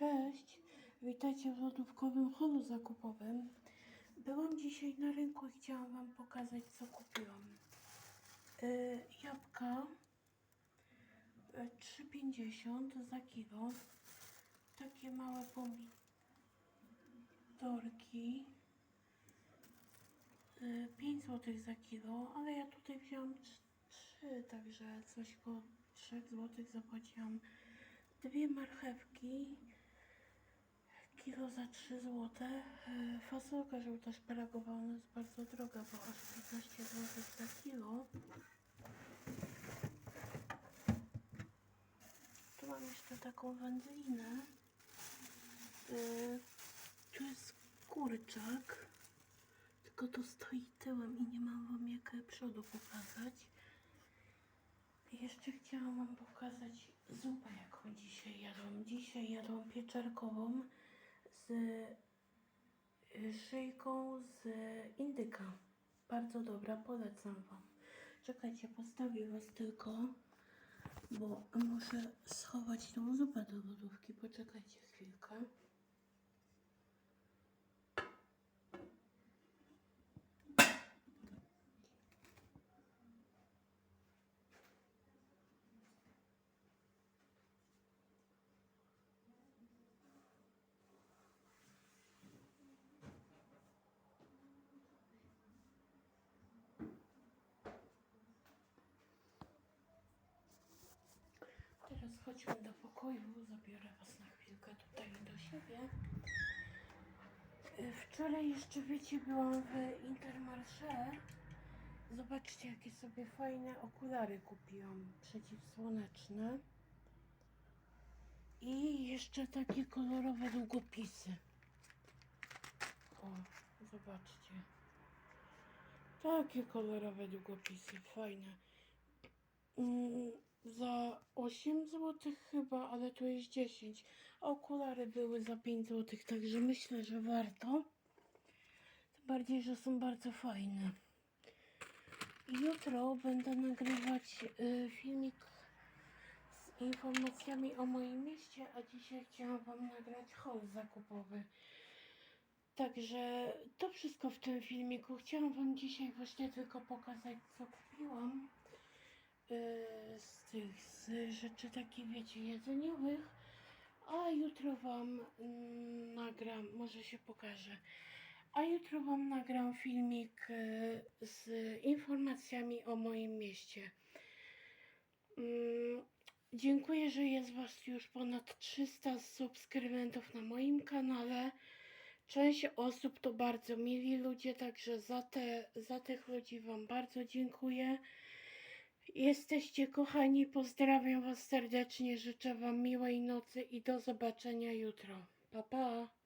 Cześć, witajcie w lodówkowym holu zakupowym. Byłam dzisiaj na rynku i chciałam Wam pokazać, co kupiłam. Yy, jabłka yy, 3,50 za kilo. Takie małe pomidorki. Yy, 5 zł za kilo, ale ja tutaj wziąłam 3, także coś koło 3 zł zapłaciłam. Dwie marchewki, kilo za 3 zł. E, Fasolka żółta szparagowana jest bardzo droga, bo aż 15 zł za kilo. Tu mam jeszcze taką wędlinę. E, Tu jest kurczak, tylko to stoi tyłem i nie mam wam jak przodu pokazać. Jeszcze chciałam Wam pokazać zupę, jaką dzisiaj jadłam. Dzisiaj jadłam pieczarkową z y, szyjką z indyka. Bardzo dobra, polecam Wam. Czekajcie, postawię Was tylko, bo muszę schować tą zupę do lodówki. Poczekajcie chwilkę. Teraz chodźmy do pokoju, zabiorę Was na chwilkę tutaj do siebie. Y, Wczoraj jeszcze, wiecie, byłam w Intermarché. Zobaczcie, jakie sobie fajne okulary kupiłam przeciwsłoneczne. I jeszcze takie kolorowe długopisy. O, zobaczcie. Takie kolorowe długopisy, fajne. Mm, za 8 zł chyba, ale tu jest 10. A Okulary były za 5 zł, także myślę, że warto. Tym bardziej, że są bardzo fajne. Jutro będę nagrywać y, filmik z informacjami o moim mieście, a dzisiaj chciałam Wam nagrać haul zakupowy. Także to wszystko w tym filmiku. Chciałam Wam dzisiaj właśnie tylko pokazać, co kupiłam y, rzeczy takich, wiecie, jedzeniowych. A jutro Wam mm, nagram, może się pokażę. A jutro Wam nagram filmik y, z informacjami o moim mieście. Mm, Dziękuję, że jest Was już ponad 300 subskrybentów na moim kanale. Część osób to bardzo mili ludzie, także za, te, za tych ludzi Wam bardzo dziękuję. Jesteście kochani, pozdrawiam Was serdecznie, życzę Wam miłej nocy i do zobaczenia jutro. Pa, pa!